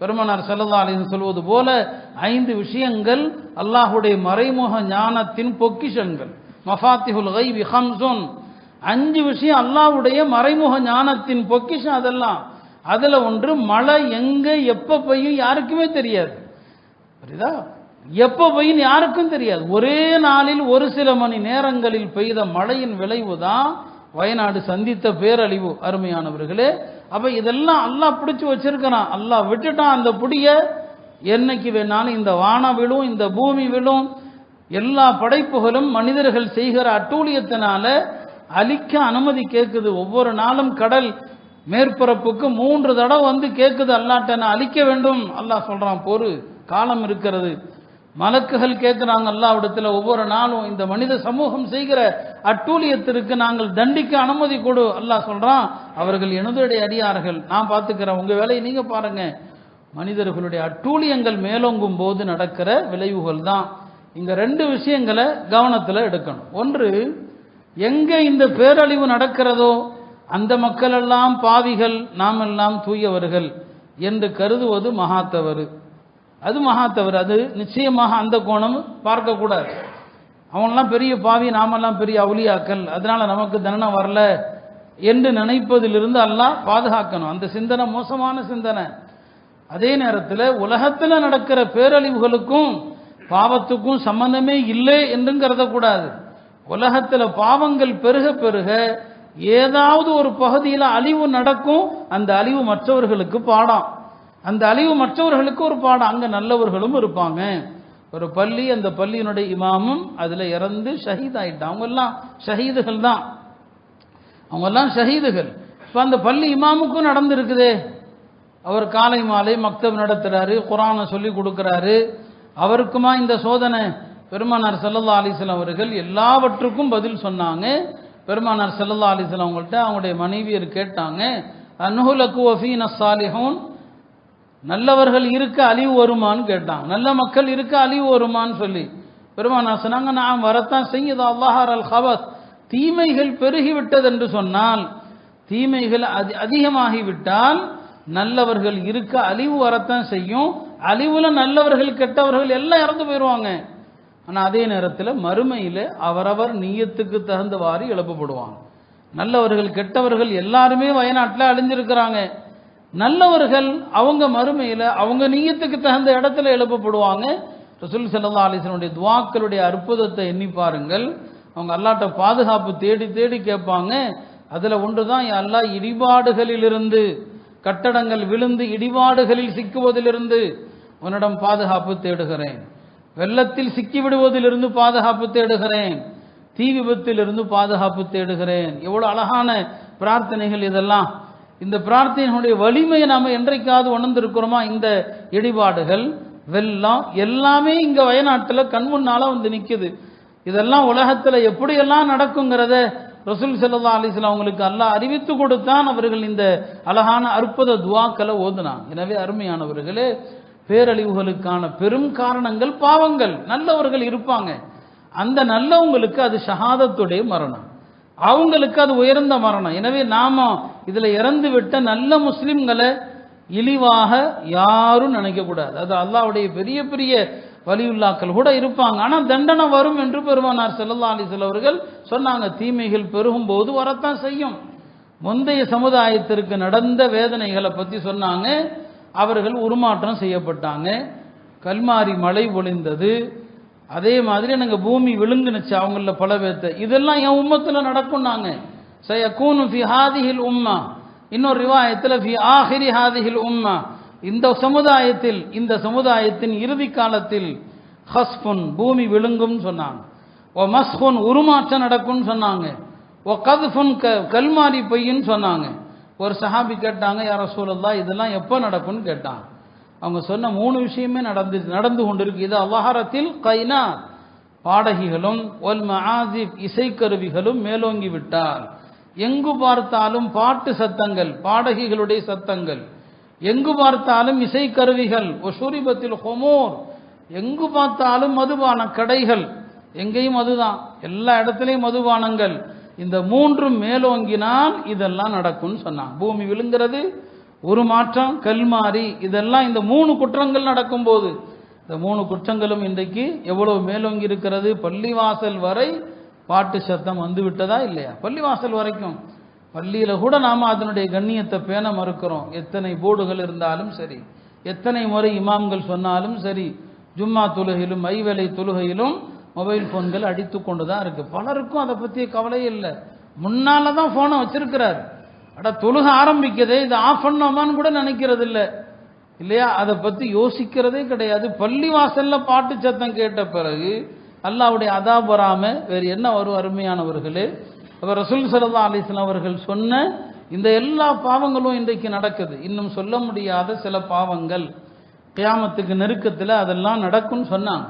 பெருமனார் செல்லல்லா அலின்னு சொல்வது போல ஐந்து விஷயங்கள் அல்லாஹுடைய மறைமுக ஞானத்தின் பொக்கிஷங்கள். மஃபாத்திஹுல் கை விஹம்சோன் அஞ்சு விஷயம் அல்லாஹ்வுடைய மறைமுக ஞானத்தின் பொக்கிஷம் அதெல்லாம். அதில் ஒன்று மழை எங்கே எப்போ பெய்யும் யாருக்குமே தெரியாது. புரியுதா? எப்போ பெய்யும் யாருக்கும் தெரியாது. ஒரே நாளில் ஒரு சில மணி நேரங்களில் பெய்த மழையின் விளைவு தான் வயநாடு சந்தித்த பேரழிவு. அருமையானவர்களே அப்போ இதெல்லாம் அல்லாஹ் பிடிச்சி வச்சிருக்கிறான். அல்லாஹ் விட்டுட்டான் அந்த புடிய. என்னைக்கு வேணாலும் இந்த வானம் விழும் இந்த பூமி விழும் எல்லா படைப்புகளும் மனிதர்கள் செய்கிற அட்டூழியத்தினால அழிக்க அனுமதி கேட்குது ஒவ்வொரு நாளும் கடல் மேற்பரப்புக்கு மூன்று தடவை வந்து கேட்குது அல்லாட்ட நான் அழிக்க வேண்டும். அல்லாஹ் சொல்கிறான் பொறு காலம் இருக்கிறது. மலக்குகள் கேட்குறாங்க அல்லாவிடத்தில் ஒவ்வொரு நாளும் இந்த மனித சமூகம் செய்கிற அட்டூழியத்திற்கு நாங்கள் தண்டிக்க அனுமதி கொடு. அல்லாஹ் சொல்றான் அவர்கள் எனதுடைய அடியார்கள். நான் பார்த்துக்கிறேன் உங்க வேலையை நீங்க பாருங்க. மனிதர்களுடைய அட்டூழியங்கள் மேலோங்கும் போது நடக்கிற விளைவுகள் தான். இங்க ரெண்டு விஷயங்களை கவனத்தில் எடுக்கணும். ஒன்று எங்க இந்த பேரழிவு நடக்கிறதோ அந்த மக்கள் எல்லாம் பாவிகள் நாம் எல்லாம் தூயவர்கள் என்று கருதுவது மகாத்தவர் அது மகாத்தவர் அது நிச்சயமாக அந்த கோணம் பார்க்கக்கூடாது. அவன்லாம் பெரிய பாவி நாமெல்லாம் பெரிய அவுலியாக்கள் அதனால நமக்கு தண்டனை வரல என்று நினைப்பதிலிருந்து அல்லாஹ் பாதுகாக்கணும். அந்த சிந்தனை மோசமான சிந்தனை. அதே நேரத்தில் உலகத்தில் நடக்கிற பேரழிவுகளுக்கும் பாவத்துக்கும் சம்பந்தமே இல்லை என்றுங்கிறத கூடாது உலகத்தில் பாவங்கள் பெருக பெருக ஏதாவது ஒரு பகுதியில் அழிவு நடக்கும் அந்த அழிவு மற்றவர்களுக்கு பாடம். அந்த அழிவு மற்றவர்களுக்கு ஒரு பாடம். அங்கே நல்லவர்களும் இருப்பாங்க. ஒரு பள்ளி அந்த பள்ளியினுடைய இமாமும் அதில் இறந்து ஷஹீத் ஆகிட்டான் அவங்கெல்லாம் ஷஹீதுகள் தான். அவங்கெல்லாம் ஷஹீதுகள். இப்போ அந்த பள்ளி இமாமுக்கும் நடந்திருக்குதே. அவர் காலை மாலை மக்தப் நடத்துகிறாரு குரானை சொல்லி கொடுக்குறாரு. அவருக்குமா இந்த சோதனை? பெருமானார் செல்லல்லா அலிஸ்லாம் அவர்கள் எல்லாவற்றுக்கும் பதில் சொன்னாங்க. பெருமானார் செல்லல்லா அலிஸ்லாம் அவங்கள்ட்ட அவங்களுடைய மனைவியர் கேட்டாங்க அனுகுலக்கு ஒஃபீன சாலிஹூன்? நல்லவர்கள் இருக்க அழிவு வருமான்னு கேட்டான். நல்ல மக்கள் இருக்க அழிவு வருமான்னு சொல்லி. பெருமானா சொன்னாங்க நான் வரத்தான் செய்யுது. அல்லாஹார் அல் ஹபத். தீமைகள் பெருகிவிட்டது என்று சொன்னால் தீமைகள் அதி அதிகமாகிவிட்டால் நல்லவர்கள் இருக்க அழிவு வரத்தான் செய்யும். அழிவுல நல்லவர்கள் கெட்டவர்கள் எல்லாம் இறந்து போயிடுவாங்க ஆனால் அதே நேரத்தில் மறுமையில் அவரவர் நீயத்துக்கு தகுந்தவாறு எழுப்பப்படுவாங்க. நல்லவர்கள் கெட்டவர்கள் எல்லாருமே வயநாட்டில் அழிஞ்சிருக்கிறாங்க. நல்லவர்கள் அவங்க மறுமையில் அவங்க நீயத்துக்கு தகுந்த இடத்துல எழுப்பப்படுவாங்க. ரசூல் சல்லா அலிஸ்லனுடைய துவாக்களுடைய அற்புதத்தை எண்ணி பாருங்கள். அவங்க அல்லாட்ட பாதுகாப்பு தேடி தேடி கேட்பாங்க. அதில் ஒன்று தான் அல்லா இடிபாடுகளிலிருந்து கட்டடங்கள் விழுந்து இடிபாடுகளில் சிக்குவதிலிருந்து உன்னிடம் பாதுகாப்பு தேடுகிறேன். வெள்ளத்தில் சிக்கிவிடுவதிலிருந்து பாதுகாப்பு தேடுகிறேன். தீ விபத்திலிருந்து பாதுகாப்பு தேடுகிறேன். எவ்வளோ அழகான பிரார்த்தனைகள் இதெல்லாம். இந்த பிரார்த்தனையினுடைய வலிமையை நாம் என்றைக்காவது உணர்ந்திருக்கிறோமா? இந்த இடிபாடுகள் வெள்ளம் எல்லாமே இங்கே வயநாட்டில் கண் முன்னால வந்து நிற்குது இதெல்லாம் உலகத்தில் எப்படியெல்லாம் நடக்குங்கிறத ரசூல் செல்லா அலிஸ்லாம் அவங்களுக்கு அல்லாஹ் அறிவித்து கொடுத்தான். அவர்கள் இந்த அழகான அற்புத துவாக்களை ஓதுனான் எனவே அருமையானவர்களே பேரழிவுகளுக்கான பெரும் காரணங்கள் பாவங்கள். நல்லவர்கள் இருப்பாங்க. அந்த நல்லவங்களுக்கு அது ஷஹாதத்துடைய மரணம். அவங்களுக்கு அது உயர்ந்த மரணம். எனவே நாம இதுல இறந்து விட்ட நல்ல முஸ்லிம்களை இழிவாக யாரும் நினைக்கக்கூடாது. அது அல்லாவுடைய பெரிய பெரிய வலியுல்லாக்கள் கூட இருப்பாங்க. ஆனால் தண்டனை வரும் என்று பெருமானார் செல்லல்லா அலிசல் அவர்கள் சொன்னாங்க. தீமைகள் பெருகும் போது வரத்தான் செய்யும். முந்தைய சமுதாயத்திற்கு நடந்த வேதனைகளை பற்றி சொன்னாங்க. அவர்கள் உருமாற்றம் செய்யப்பட்டாங்க. கல்மாரி மழை பொழிந்தது. அதே மாதிரி எனக்கு பூமி விழுங்குனுச்சு அவங்கள பல பேர்த்த. இதெல்லாம் என் உம்மத்தில் நடக்கும்னாங்க சயக்கூனு ஃபி ஹாதிஹில் உம்மா. இன்னொரு ரிவாயத்தில் ஃபி ஆஹிரி ஹாதிஹில் உம்மா. இந்த சமுதாயத்தில் இந்த சமுதாயத்தின் இறுதி காலத்தில் ஹஸ்புன் பூமி விழுங்கும் சொன்னாங்க. ஓ மஸ்ஹுன் உருமாற்றம் நடக்கும்னு சொன்னாங்க. ஓ கதுஃபுன் க கல்மாரி பொய்ன்னு சொன்னாங்க. ஒரு சஹாபி கேட்டாங்க யார சூழல்லா இதெல்லாம் எப்போ நடக்கும்னு? கேட்டாங்க. அவங்க சொன்ன மூணு விஷயமே நடந்து நடந்து கொண்டிருக்கு. இது அவ்வஹாரத்தில் கைனா பாடகிகளும் ஒல் மஆசிப் இசைக்கருவிகளும் மேலோங்கி விட்டார். எங்கு பார்த்தாலும் பாட்டு சத்தங்கள் பாடகிகளுடைய சத்தங்கள். எங்கு பார்த்தாலும் இசைக்கருவிகள் ஒசூரிபத்தில் ஹொமோர். எங்கு பார்த்தாலும் மதுபான கடைகள். எங்கேயும் மதுதான் எல்லா இடத்துலையும் மதுபானங்கள். இந்த மூன்றும் மேலோங்கினால் இதெல்லாம் நடக்கும்னு சொன்னான் பூமி விழுங்கிறது ஒரு மாற்றம் கல்மாரி இதெல்லாம் இந்த மூணு குற்றங்கள் நடக்கும்போது. இந்த மூணு குற்றங்களும் இன்றைக்கு எவ்வளவு மேலோங்கி இருக்கிறது? பள்ளிவாசல் வரை பாட்டு சத்தம் வந்து விட்டதா இல்லையா? பள்ளிவாசல் வரைக்கும். பள்ளியில் கூட நாம் அதனுடைய கண்ணியத்தை பேண மறுக்கிறோம். எத்தனை போர்டுகள் இருந்தாலும் சரி. எத்தனை முறை இமாம்கள் சொன்னாலும் சரி. ஜும்மா தொழுகையிலும் மைவேலை தொழுகையிலும் மொபைல் ஃபோன்கள் அடித்து கொண்டு தான் இருக்குது பலருக்கும் அதை பற்றிய கவலை இல்லை. முன்னால் தான் ஃபோனை வச்சிருக்கிறார். அட தொழுக ஆரம்பிக்கதே இதை ஆஃப் பண்ணோமான்னு கூட நினைக்கிறது இல்லை இல்லையா? அதை பற்றி யோசிக்கிறதே கிடையாது. பள்ளி வாசல்ல பாட்டு சத்தம் கேட்ட பிறகு அல்லாவுடைய அதா வராம வேறு என்ன வரும் அருமையானவர்களே? அவர் ரசூல் சல்லா அலிஸ்லாம் அவர்கள் சொன்ன இந்த எல்லா பாவங்களும் இன்றைக்கு நடக்குது. இன்னும் சொல்ல முடியாத சில பாவங்கள். கியாமத்துக்கு நெருக்கத்தில் அதெல்லாம் நடக்கும்னு சொன்னாங்க.